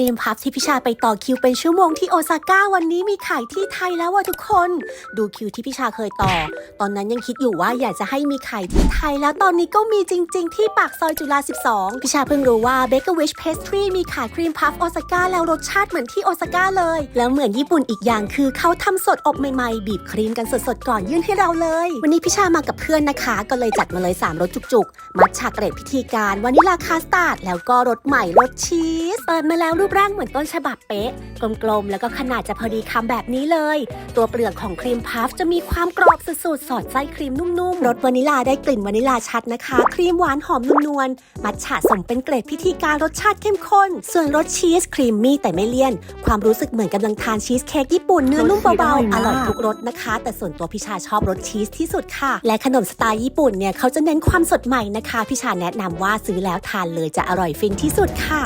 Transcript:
รีมพัฟที่พิชาไปต่อคิวเป็นชั่วโมงที่โอซาก้าวันนี้มีขายที่ไทยแล้วว่ะทุกคน ดูคิวที่พิชาเคยต่อ ตอนนั้นยังคิดอยู่ว่าอยากจะให้มีขายที่ไทยแล้วตอนนี้ก็มีจริง ๆ ที่ปากซอยจุฬา 12 พิชาเพิ่งรู้ว่า b a k e r Wish Pastry มีขายครีมพัฟโอซาก้าแล้วรสชาติเหมือนที่โอซาก้าเลย แล้วเหมือนญี่ปุ่นอีกอย่างคือเขาทำสดอบใหม่ๆ บีบครีมกันสดๆก่อนยื่นให้เราเลย วันนี้พิชามากับเพื่อนนะคะ ก็เลยจัดมาเลยสามรสจุกๆ มัทฉะเกรดพิธีการวานิลาคาสตาร์ดแล้วก็รสใหม่รสชีสเปิดมาแล้วรูปร่างเหมือนต้นฉบับเป๊ะ กลมๆ แล้วก็ขนาดจะพอดีคำแบบนี้เลย ตัวเปลือกของครีมพัฟจะมีความกรอบสุดๆ สอดไส้ครีมนุ่มๆ รสวานิลาได้กลิ่นวานิลาชัดนะคะ ครีมหวานหอมนุ่มนวลมัทฉะสมเป็นเกรดพิธีการรสชาติเข้มข้น ส่วนรสชีสครีมมี่แต่ไม่เลี่ยน ความรู้สึกเหมือนกำลังทานชีสเค้กญี่ปุ่นเนื้อนุ่มเบาๆ อร่อยทุกรสนะคะ แต่ส่วนตัวพิชาชอบรสชีสที่สุดค่ะ และขนมสไตล์ญี่ปุ่นเนี่ยเขาจะเน้นความสดใหม่นะคะ พิชาแนะนำว่าซื้อแล้วทานเลยจะอร่อยฟินที่สุดค่ะ